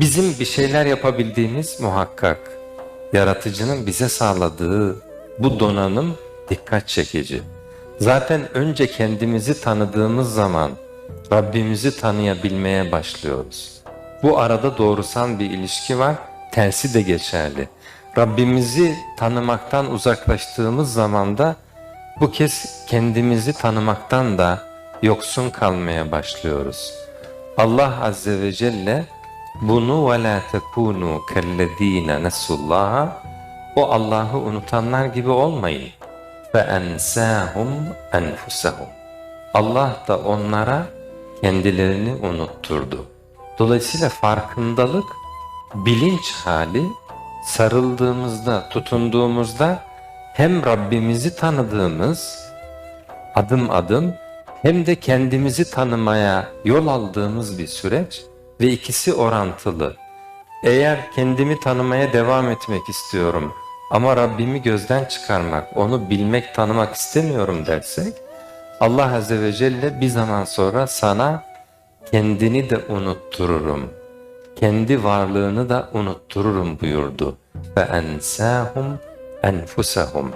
Bizim bir şeyler yapabildiğimiz muhakkak. Yaratıcının bize sağladığı bu donanım dikkat çekici. Zaten önce kendimizi tanıdığımız zaman Rabbimizi tanıyabilmeye başlıyoruz. Bu arada doğrusal bir ilişki var, tersi de geçerli. Rabbimizi tanımaktan uzaklaştığımız zaman da bu kez kendimizi tanımaktan da yoksun kalmaya başlıyoruz. Allah Azze ve Celle bunu ve la tekunu kellezine nesullaha o Allah'ı unutanlar gibi olmayın. Ve ensahum enfusahum. Allah da onlara kendilerini unutturdu. Dolayısıyla farkındalık, bilinç hali sarıldığımızda, tutunduğumuzda hem Rabbimizi tanıdığımız adım adım hem de kendimizi tanımaya yol aldığımız bir süreç ve ikisi orantılı. Eğer kendimi tanımaya devam etmek istiyorum ama Rabbimi gözden çıkarmak, onu bilmek, tanımak istemiyorum dersek Allah Azze ve Celle bir zaman sonra sana kendini de unuttururum. Kendi varlığını da unuttururum buyurdu. Ve ensahum enfusahum.